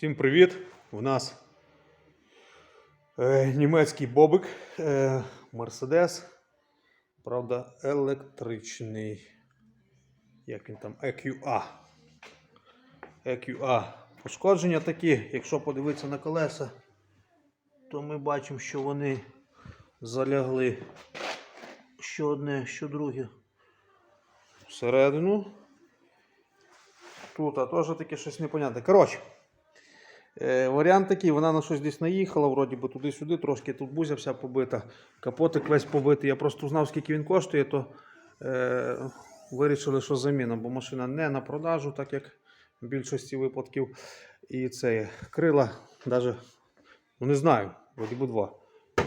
Всім привіт! У нас е, німецький бобик е, Mercedes. Правда, електричний. Як він там? EQA. EQA. Пошкодження такі, якщо подивитися на колеса, то ми бачимо, що вони залягли що одне, що друге всередину. Тут а теж таке щось непонятне. Коротше, е, варіант такий, вона на щось десь наїхала, вроді би туди-сюди, трошки тут бузя вся побита, капотик весь побитий. Я просто знав, скільки він коштує, то е, вирішили, що заміна, бо машина не на продажу, так як в більшості випадків. І це крила, навіть, ну не знаю, вроді би два.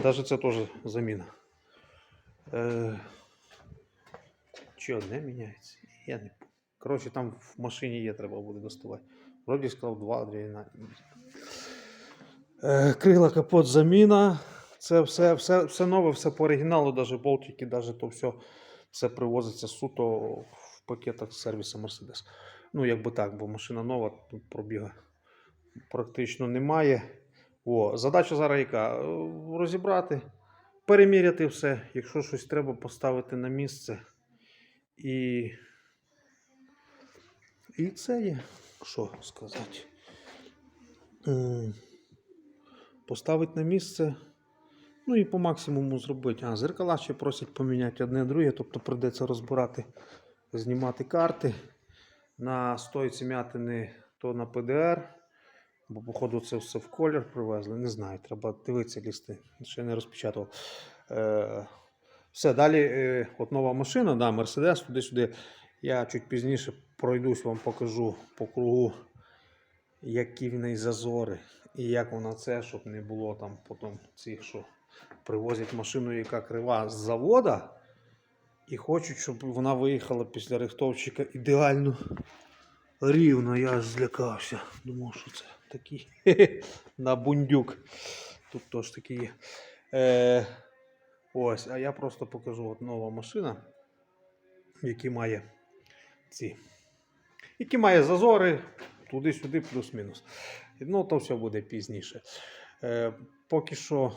Навіть це теж заміна. Е, чи одне міняється? Я не Коротше, там в машині є, треба буде доставати. Вроді сказав два, дві крила, капот, заміна. Це все, все, все нове, все по оригіналу, навіть болтики, навіть то все, все привозиться суто в пакетах з сервісу Mercedes. Ну, якби так, бо машина нова, тут пробіга практично немає. О, задача зараз яка? Е, Розібрати, переміряти все, якщо щось треба поставити на місце. І і це є, що сказати. Поставити на місце. Ну і по максимуму зробити. А, зеркала ще просять поміняти одне друге, тобто прийдеться розбирати, знімати карти. На стойці м'ятини то на ПДР. Бо, походу, це все в колір привезли. Не знаю, треба дивитися лісти. Ще не розпечатував. Е, все, далі е, от нова машина, да, Mercedes, туди-сюди. Я чуть пізніше пройдусь, вам покажу по кругу, які в неї зазори і як вона це, щоб не було там потім цих, що привозять машину, яка крива з завода, і хочуть, щоб вона виїхала після рихтовчика ідеально рівно. Я злякався. Думав, що це такий на бундюк. Тут теж такі є. Е, ось, а я просто покажу от нова машина, які має ці. Які має зазори туди-сюди, плюс-мінус. Ну, то все буде пізніше. Е, поки що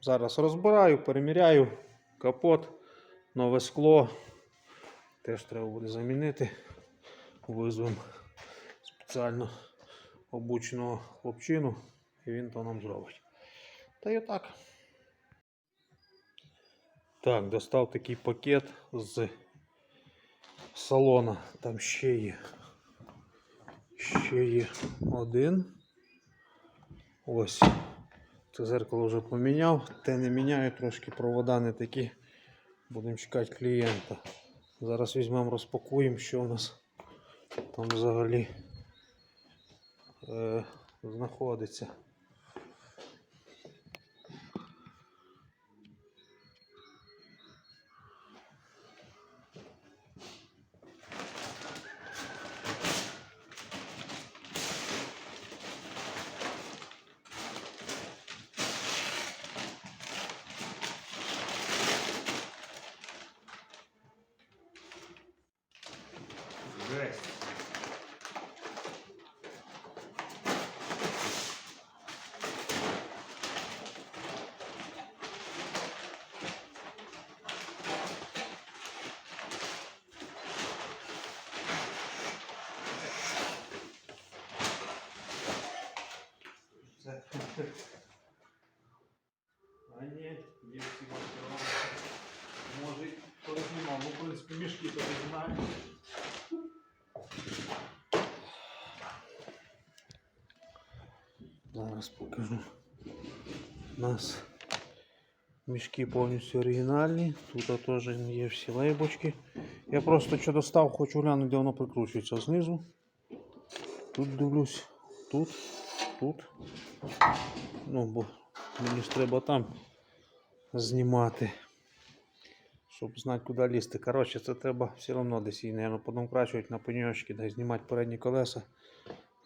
зараз розбираю, переміряю капот, нове скло. Теж треба буде замінити. Визвемо спеціально обученого хлопчину, і він то нам зробить. Та й отак. Так, достав такий пакет з салона. Там ще є. Ще є один. Ось. Це зеркало вже поміняв. Те не міняю, трошки провода не такі. Будемо чекати клієнта. Зараз візьмемо, розпакуємо, що у нас там взагалі е, знаходиться. Жесть. Це- А ні, є всі матеріали. Може, порозумав, ну, в принципі, мішки то не знаю. Зараз покажу. У нас мішки повністю оригінальні. Тут теж є всі лейбочки. Я просто що достав, хочу глянути, де воно прикручується знизу. Тут дивлюсь, тут, тут. Ну, бо мені ж треба там знімати. Щоб знати, куди лізти. Коротше, це треба все одно десь її, мабуть, подомкрачувати на пеньочки, дай знімати передні колеса.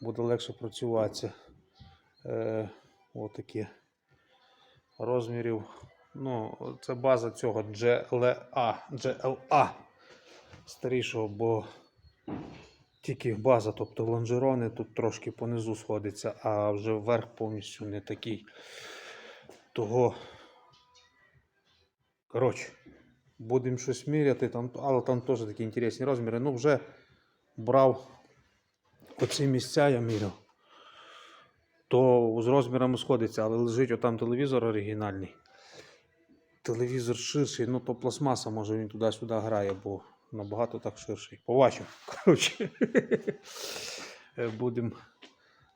Буде легше працюватися. Е, отакі розмірів. Ну, це база цього GLA, GLA старішого, бо тільки база, тобто лонжерони тут трошки понизу сходиться, а вже вверх повністю не такий. Того. Коротше, будемо щось міряти, там, але там теж такі інтересні розміри. Ну, вже брав оці місця, я міряв. То з розмірами сходиться, але лежить отам телевізор оригінальний. Телевізор ширший, ну то пластмаса, може він туди-сюди грає, бо набагато так ширший. Побачимо. Коротше. Будемо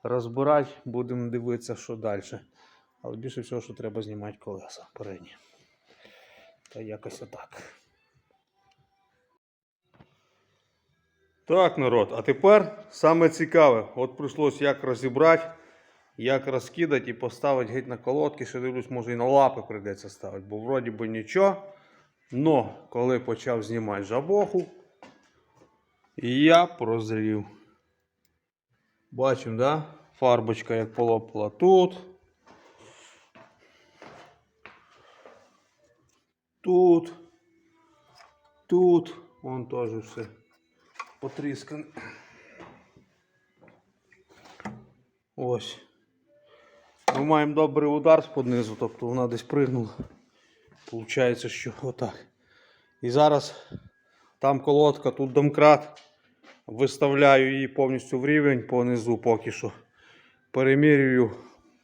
розбирати, будемо дивитися, що далі. Але більше всього, що треба знімати колеса передні. Та якось отак. Так, народ, а тепер саме цікаве. От прийшлось як розібрати, як розкидати і поставити геть на колодки. Ще дивлюсь, може і на лапи прийдеться ставити, бо вроді би нічого. Но коли почав знімати жабоху, я прозрів. Бачимо, да? Фарбочка як полопала тут. Тут. Тут. Вон теж все потріскане. Ось. Маємо добрий удар з тобто вона десь пригнула. Получається, що отак. І зараз там колодка, тут домкрат. Виставляю її повністю в рівень по низу поки що. Перемірюю,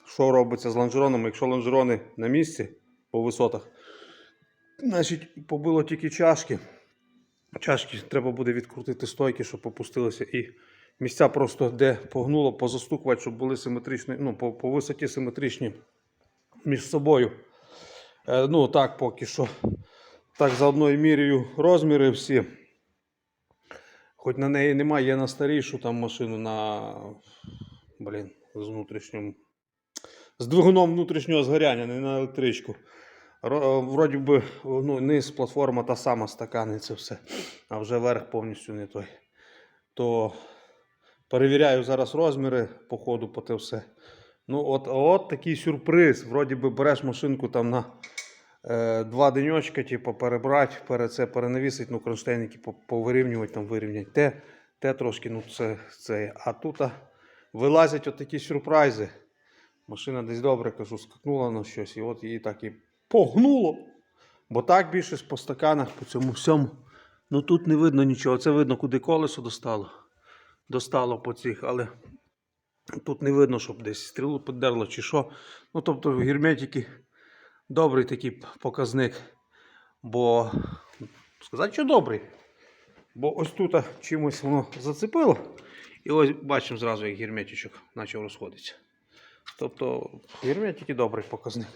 що робиться з лонжероном. Якщо лонжерони на місці по висотах, значить побило тільки чашки. Чашки треба буде відкрутити стойки, щоб опустилися. І місця просто де погнуло, позастукувати, щоб були симетричні, ну, по, по висоті симетричні між собою. Е, ну, так, поки що. Так, заодно і міряю розміри всі. Хоч на неї немає, є на старішу там машину на. Блін, з внутрішнім. З двигуном внутрішнього згоряння, не на електричку. Вроді би, ну, низ платформа та сама стакани, це все. А вже верх повністю не той. То перевіряю зараз розміри по ходу по те все. Ну, от, от такий сюрприз. Вроді би береш машинку там на е, два денечка, типу, перебрати, пере, це перенавісити, ну, кронштейники повирівнювати, там вирівняти те, те трошки, ну це, це. А тут а, вилазять от такі сюрпризи. Машина десь добре, кажу, скакнула на щось, і от її так і погнуло. Бо так більше по стаканах, по цьому всьому. Ну тут не видно нічого. Це видно, куди колесо достало. Достало по цих, але тут не видно, щоб десь стрілу піддерло чи що. Ну, тобто, в герметики добрий такий показник. Бо сказати, що добрий. Бо ось тут чимось воно зацепило. І ось бачимо зразу, як герметичок почав розходитися. Тобто, герметики добрий показник.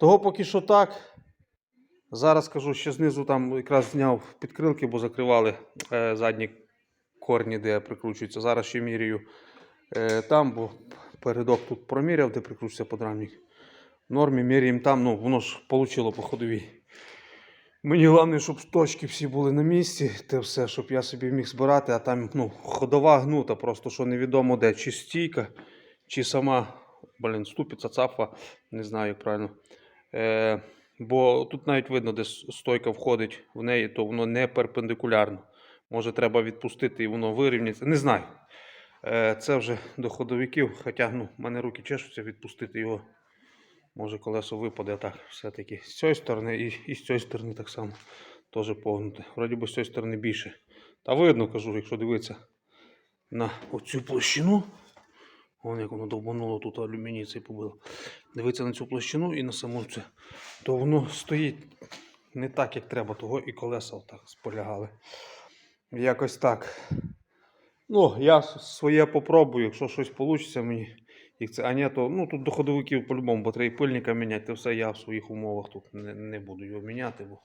Того поки що так. Зараз кажу, ще знизу там якраз зняв підкрилки, бо закривали е, задні корні, де прикручуються. Зараз ще міряю е, там, бо передок тут проміряв, де прикручується подрамник. В нормі міряємо там, ну воно ж получило по ходовій. Мені головне, щоб точки всі були на місці, те все, щоб я собі міг збирати, а там ну, ходова гнута, просто що невідомо де, чи стійка, чи сама блін, ступиця, цапфа, не знаю, як правильно. Е, бо тут навіть видно, де стойка входить в неї, то воно не перпендикулярно. Може, треба відпустити і воно вирівняться. Не знаю. Е, це вже до ходовиків, хоча ну, в мене руки чешуться відпустити його. Може колесо випаде так все-таки з цієї сторони і, і з цієї сторони так само теж погнуте. Вроді би з цієї сторони більше. Та видно, кажу, якщо дивитися на оцю площину. Вон як воно довбануло тут алюміній цей побило. Дивитися на цю площину і на саму цю, то воно стоїть не так, як треба, того і колеса отак сполягали. Якось так. Ну, я своє попробую, якщо щось вийде мені. Як це, а ні, то ну, тут до ходовиків по-любому, бо треба пильника міняти, це все я в своїх умовах тут не, не буду його міняти, бо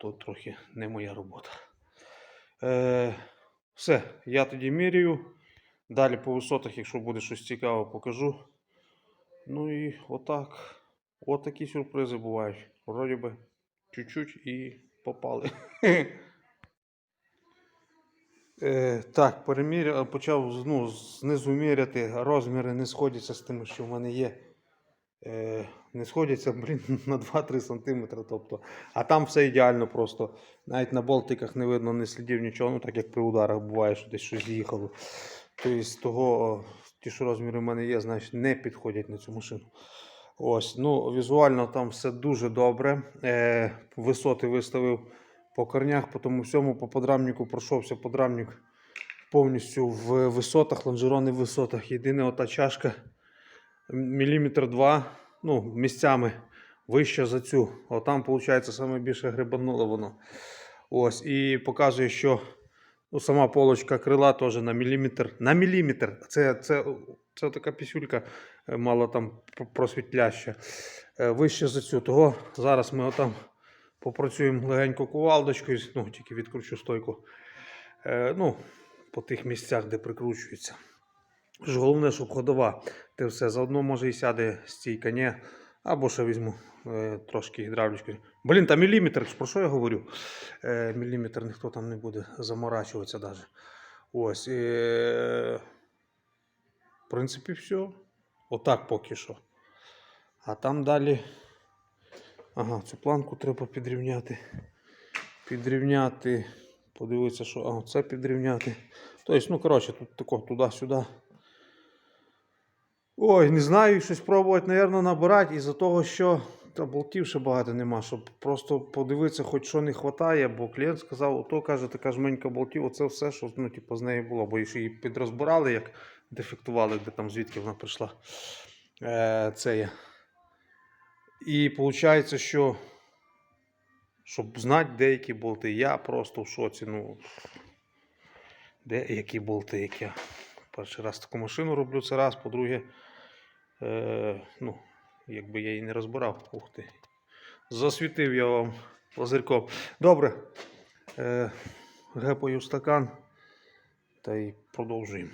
то трохи не моя робота. Е, все, я тоді міряю. Далі по висотах, якщо буде щось цікаве, покажу. Ну і отак. От такі сюрпризи бувають. Вроді би чуть-чуть і попали. Е, так, переміряв, почав ну, знизу міряти, розміри не сходяться з тими, що в мене є. е, не сходяться блін, на 2-3 см. Тобто, а там все ідеально просто. Навіть на болтиках не видно ні слідів, нічого, ну так як при ударах буває, що десь щось з'їхало. Тобто, того, ті, що розміри в мене є, значить не підходять на цю машину. Ось, ну, візуально там все дуже добре. Е, висоти виставив по корнях, по тому всьому, по подрамнику пройшовся подрамник повністю в висотах, лонжерони в висотах. Єдине ота чашка міліметр два, ну, місцями вище за цю. Отам, виходить, саме більше грибануло воно. Ось, і показує, що ну, сама полочка крила теж на міліметр. На міліметр. Це, це, це така пісюлька е, мало там просвітляща. Е, Вище за цю. Того зараз ми отам попрацюємо легенько кувалдочкою, ну, тільки відкручу стойку. Е, ну, по тих місцях, де прикручується. Ж Головне, щоб ходова. Те все заодно може і сяде стійка, ні. Або ще візьму е, трошки гідравлічки. Блін, там міліметр, про що я говорю? Е, міліметр ніхто там не буде заморачуватися навіть. Ось. Е, в принципі, все. Отак поки що. А там далі. Ага, цю планку треба підрівняти. Підрівняти. Подивитися, що. А, це підрівняти. Тобто, ну, коротше, тут тако туди-сюди. Ой, не знаю, щось пробувати, напевно, набирати із-за того, що та болтів ще багато нема, щоб просто подивитися, хоч що не вистачає, бо клієнт сказав, ото каже, така жменька болтів, оце все, що ну, типу, з нею було, бо ще її підрозбирали, як дефектували, де там звідки вона прийшла. Е, це є. І виходить, що щоб знати деякі болти, я просто в шоці. Ну, де які болти, як я. Перший раз таку машину роблю це раз, по-друге, е, ну, якби я її не розбирав. Ух ти. Засвітив я вам лазерком. Добре. Е, гепаю стакан та й продовжуємо.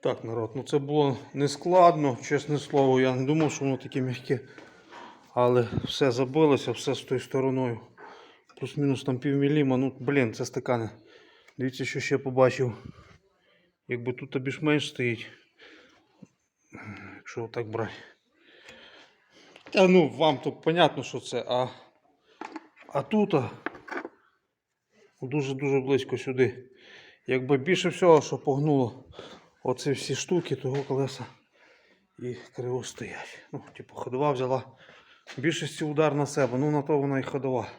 Так, народ, ну це було нескладно, чесне слово. Я не думав, що воно таке м'яке. Але все забилося, все з тою стороною. Плюс-мінус там півміліма. Ну, блін, це стакани. Дивіться, що ще побачив. Якби тут більш-менш стоїть. Якщо отак брати. Та ну, вам то понятно, що це, а, а тут дуже-дуже близько сюди. Якби більше всього, що погнуло оці всі штуки, того колеса і криво стоять. Ну, типу, ходова взяла більшості удар на себе, ну на то вона і ходова.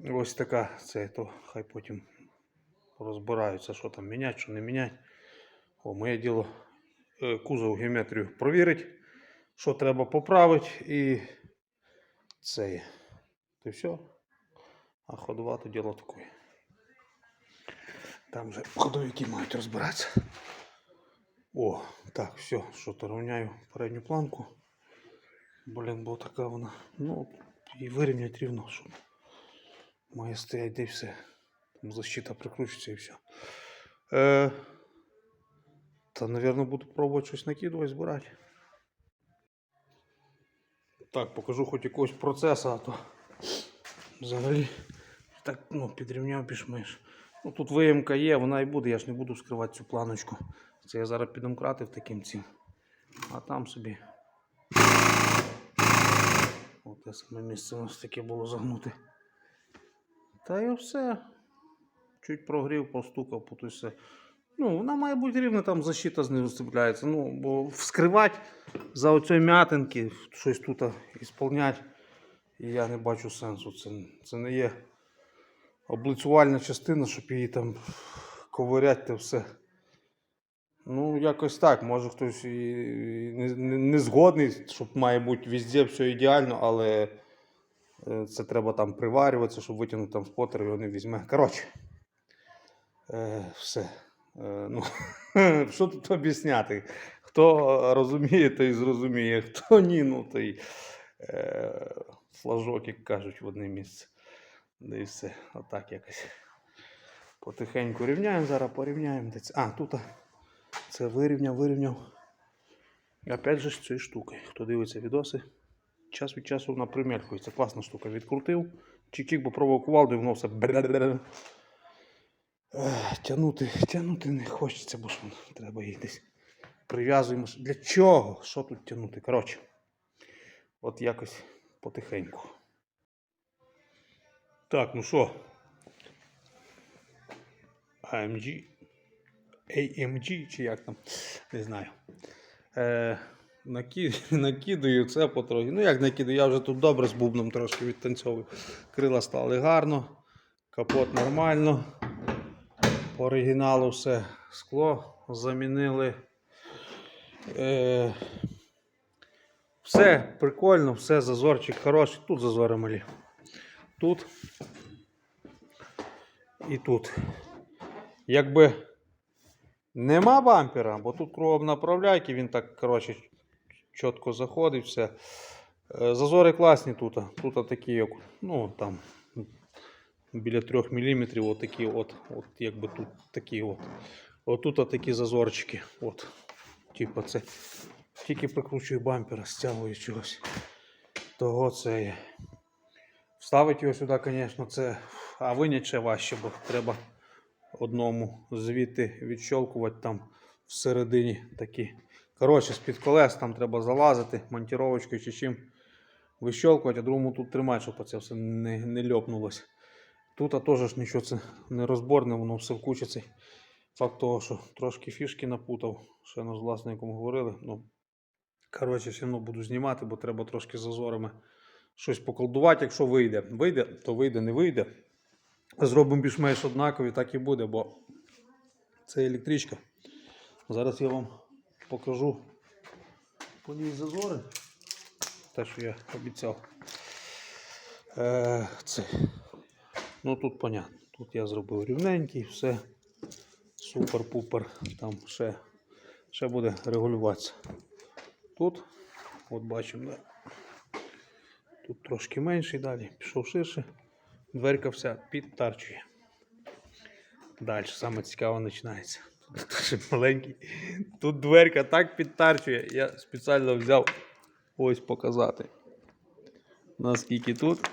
Ось така це, то хай потім розбираються, що там міняти, що не міняти. О, моє діло е, кузов геометрію провірить, що треба поправити і це. То все. А ходова то діло таке. Там вже ходовики мають розбиратися. О, так, все, що то рівняю передню планку. Блін, бо така вона. Ну, і вирівнять рівно, щоб має стояти де все. Там защита прикручується і все. Е, та, напевно, буду пробувати щось накидувати, збирати. Так, покажу хоч якогось процесу, а то взагалі так ну, підрівняв більш-менш. Ну, тут виємка є, вона і буде, я ж не буду скривати цю планочку. Це я зараз підомкратив таким цим. А там собі. Те саме місце у нас таке було загнути. Та і все. Чуть прогрів, постукав, по. Ну, вона має бути рівна, там защита з нею сцепляється. Ну, бо вскривати за оцієї м'ятинки, щось тут ісполняти, і я не бачу сенсу. Це, це не є облицювальна частина, щоб її там ковиряти та все. Ну, якось так. Може хтось і не, не, не згодний, щоб має бути везде все ідеально, але е, це треба там приварюватися, щоб витягнути там спотер, його не візьме. Коротше, е, все. Е, ну, що тут об'ясняти? Хто розуміє, той зрозуміє, хто ні, ну той е, флажок, як кажуть, в одне місце. Да і все. Отак якось. Потихеньку рівняємо, зараз порівняємо. А, тут це вирівняв, вирівняв. І опять же ж цією штукою. Хто дивиться відоси, час від часу вона приміркується. Класна штука. Відкрутив, чик-чик, попробував кувалду, і воно все. Тягнути, тягнути не хочеться, бо ж треба їй десь прив'язуємо. Для чого? Що тут тягнути? Коротше, от якось потихеньку. Так, ну що? AMG. AMG чи як там? Не знаю. Е, наки... Накидаю це потрохи. Ну як накидаю, я вже тут добре з бубном трошки відтанцьовую. Крила стали гарно, капот нормально. По оригіналу все скло замінили. Е, все прикольно, все зазорчик хороший. Тут зазори малі. Тут і тут. Якби нема бампера, бо тут кругом направляйки, він так, коротше, чітко заходить, все. Е, Зазори класні тут. Тут такі, ну там біля 3 мм, от такі от, от якби тут такі от. Отут такі зазорчики. От. Типа це. Тільки прикручую бампера, стягую чогось. Того це є. Вставити його сюди, звісно, це. А виняти ще важче, бо треба одному звідти відщолкувати там всередині такі. Коротше, з-під колес там треба залазити, монтіровочкою чи чим вищолкувати, а другому тут тримати, щоб це все не, не льопнулося. Тут а теж нічого це не розборне, воно все вкучиться. Факт того, що трошки фішки напутав, ще ну, з власником говорили. Ну, коротше, все одно буду знімати, бо треба трошки зазорами щось поколдувати, якщо вийде. Вийде, то вийде, не вийде. Зробимо більш-менш однакові, так і буде, бо це електричка. Зараз я вам покажу по ній зазори. Те, що я обіцяв. Е, це. Ну тут понятно. Тут я зробив рівненький, все. Супер-пупер. Там ще, ще буде регулюватися. Тут, от бачимо. Тут трошки менший далі, пішов ширше. Дверка вся підтарчує. Далі саме цікаве починається. Тут дуже маленький. Тут дверка так підтарчує. Я спеціально взяв ось показати. Наскільки тут.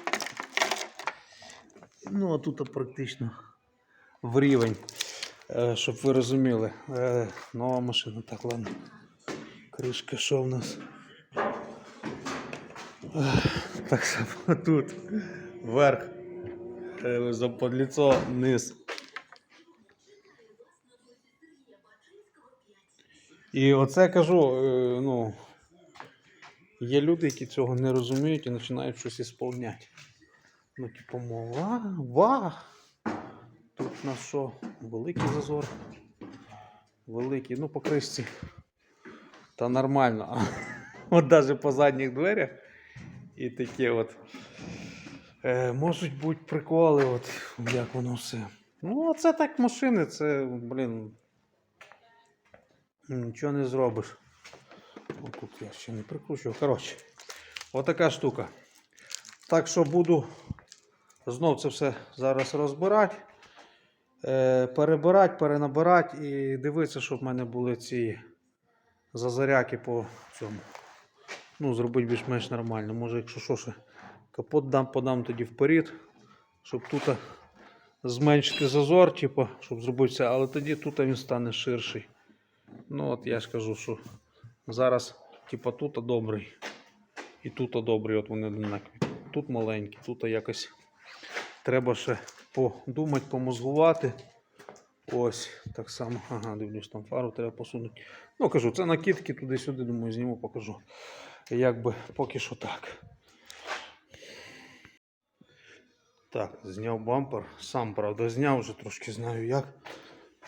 Ну, а тут практично в рівень. Е, щоб ви розуміли. Е, нова машина. Так, ладно. Кришка, що в нас? Так само тут. Вверх. Е, за подліцо низ. І оце кажу, е, ну, є люди, які цього не розуміють і починають щось ісполняти. Ну, типу, мов, ва. Тут у нас що? Великий зазор. Великий, ну по кришці. Та нормально. От навіть по задніх дверях і такі от. Е, можуть бути приколи, от як воно все. Ну, це так машини, це, блін. Нічого не зробиш. О, тут я ще не прикручував. Коротше, отака штука. Так що буду знов це все зараз розбирати, е, перебирати, перенабирати і дивитися, щоб в мене були ці зазаряки по цьому. Ну, зробити більш-менш нормально. Може, якщо що ще капот дам, подам тоді вперед, щоб тут зменшити зазор, типу, щоб зробити але тоді тут він стане ширший. Ну от я ж кажу, що зараз типу, тут добрий. І тут добрий, от вони однакові. Тут маленький, тут якось треба ще подумати, помозгувати. Ось, так само. Ага, дивлюсь, там фару треба посунути. Ну, кажу, це накидки туди-сюди, думаю, зніму, покажу. Якби поки що так. Так, зняв бампер. Сам, правда, зняв, вже трошки знаю як.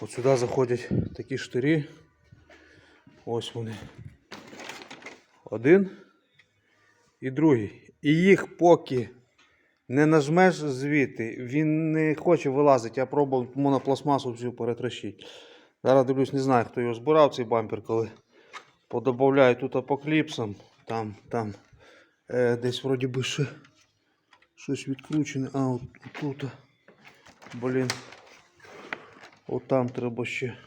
От сюди заходять такі штирі. Ось вони. Один і другий. І їх поки не нажмеш звідти, він не хоче вилазити. Я пробував монопластмасу всю перетрощити. Зараз дивлюсь, не знаю, хто його збирав, цей бампер, коли подобавляю тут апокліпсом. Там, там е, десь вроді би ще щось відкручене. А, от тут. Блін. От там треба ще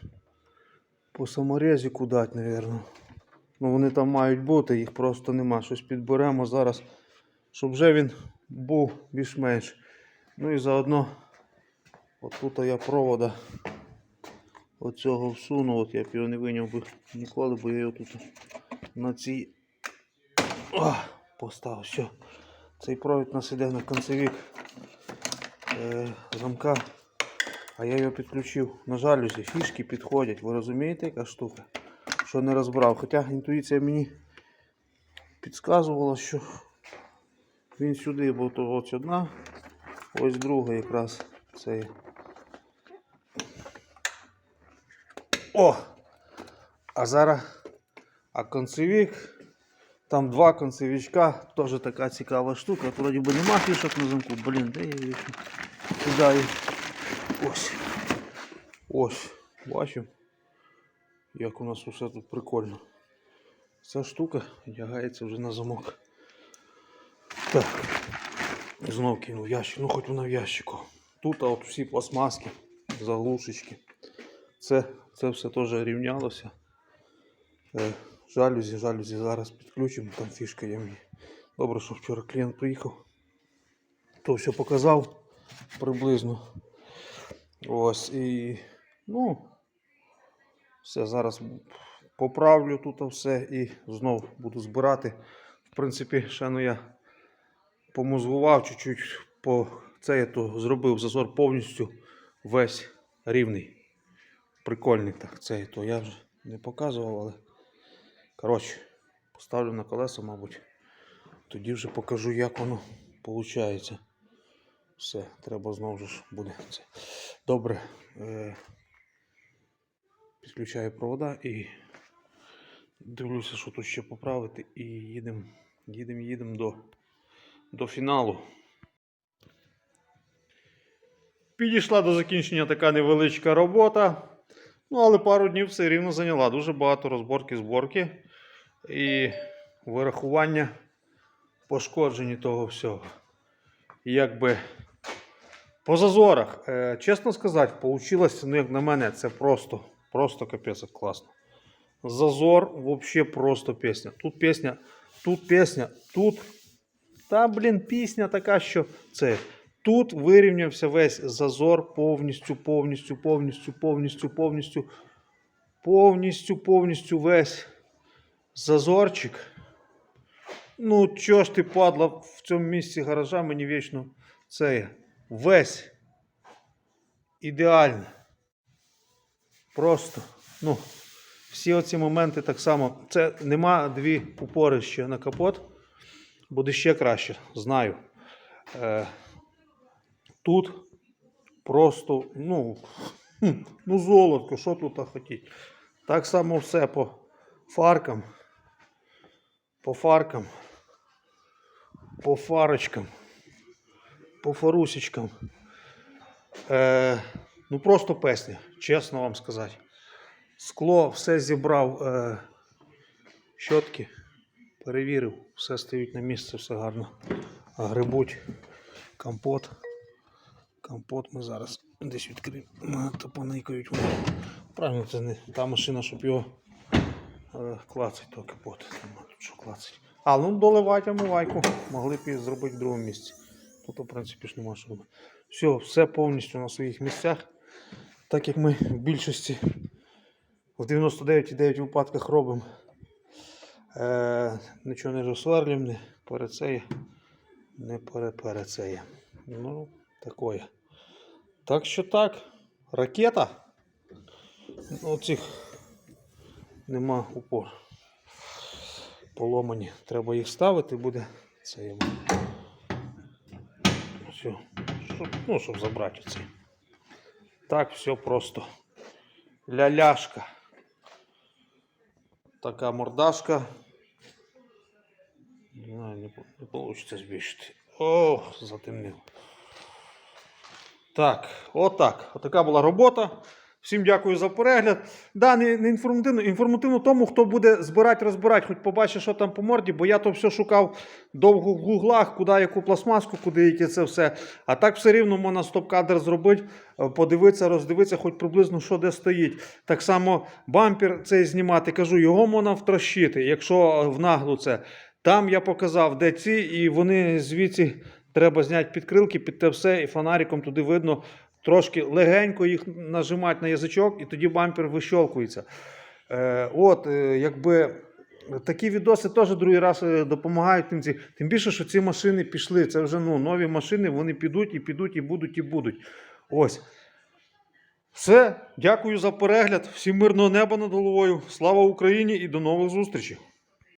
по саморезику дати, мабуть. Ну вони там мають бути, їх просто нема. Щось підберемо зараз, щоб вже він був більш-менш. Ну і заодно отут я провода оцього всуну. От я б його не виняв би ніколи, бо я його тут на цій О, поставив. Все. Цей провід у нас іде на концевік е, замка. А я його підключив на жалюзі. Фішки підходять. Ви розумієте, яка штука? Що не розбирав. Хоча інтуїція мені підказувала, що він сюди, бо то ось одна, ось друга якраз це. О! А зараз а концевік. Там два концевичка, теж така цікава штука. Вроді би нема фішок на замку. Блін, де я їх кидаю? Ось. Ось. Бачимо, як у нас усе тут прикольно. Ця штука одягається вже на замок. Так. Знов кинув ящик. Ну хоч вона в ящику. Тут а от всі пластмаски, заглушечки. Це, це все теж рівнялося. Жалюзі, жалюзі зараз підключимо, там фішка є мені. Добре, що вчора клієнт приїхав. То все показав приблизно. Ось і ну, все, зараз поправлю тут все і знов буду збирати. В принципі, ще ну я помозгував чуть-чуть, по це я то зробив зазор повністю весь рівний. Прикольний так. Це то я вже не показував, але коротше, поставлю на колеса, мабуть. Тоді вже покажу, як воно виходить. Все, треба знову ж буде це. Добре. Е- підключаю провода і дивлюся, що тут ще поправити. І їдемо, їдемо, їдемо до, до фіналу. Підійшла до закінчення така невеличка робота. Ну, але пару днів все рівно зайняла. Дуже багато розборки, зборки і вирахування пошкоджені того всього. Якби по зазорах, е, чесно сказати, вийшло, ну, як на мене, це просто, просто капець класно. Зазор взагалі просто пісня. Тут пісня, тут пісня, тут. Та, блін, пісня така, що це. Тут вирівнявся весь зазор повністю, повністю, повністю, повністю, повністю, повністю, повністю весь зазорчик. Ну, чого ж ти падла в цьому місці гаража, мені вічно це весь ідеально. Просто, ну, всі оці моменти так само. Це нема дві упори ще на капот. Буде ще краще, знаю. Е, тут просто, ну, ну золотко, що тут хотіть. Так само все по фаркам, по фаркам, по фарочкам, по фарусечкам. Е, ну просто песня, чесно вам сказати. Скло все зібрав, е, щотки, перевірив, все стоїть на місце, все гарно. Грибуть компот. Компот ми зараз десь відкриємо. То поникають. Правильно, це не та машина, щоб його клацать, то капот. Що клацать. А, ну доливати омивайку. Могли б і зробити в другому місці. Тут, в принципі, ж нема що. Все, все повністю на своїх місцях. Так як ми в більшості в 99,9 випадках робимо. Е, нічого не розсверлюємо, не перецеє, не переперецеє. Ну, такое. Так що так, ракета. Ну, цих нема упор. Поломані. Треба їх ставити, буде це йому. Все. Щоб, ну, щоб забрати це. Так, все просто. Ляляшка. Така мордашка. Не знаю, не, не получится збільшити. О, затемнив. Так, отак. Отака була робота. Всім дякую за перегляд. Да, не, не інформативно, інформативно тому, хто буде збирати, розбирати, хоч побачить, що там по морді, бо я то все шукав довго в гуглах, куди яку пластмаску, куди яке це все. А так все рівно можна стоп-кадр зробити, е, подивитися, роздивитися, хоч приблизно що де стоїть. Так само бампер цей знімати, кажу, його можна втрощити, якщо е, в наглу це. Там я показав, де ці, і вони звідси треба зняти підкрилки під те все, і фонариком туди видно. Трошки легенько їх нажимати на язичок, і тоді бампер вищолкується. Е, от, е, якби. Такі відоси теж другий раз е, допомагають тим ці. Тим більше, що ці машини пішли. Це вже ну, нові машини, вони підуть і підуть, і будуть, і будуть. Ось. Все. Дякую за перегляд. Всім мирного неба над головою. Слава Україні і до нових зустрічей!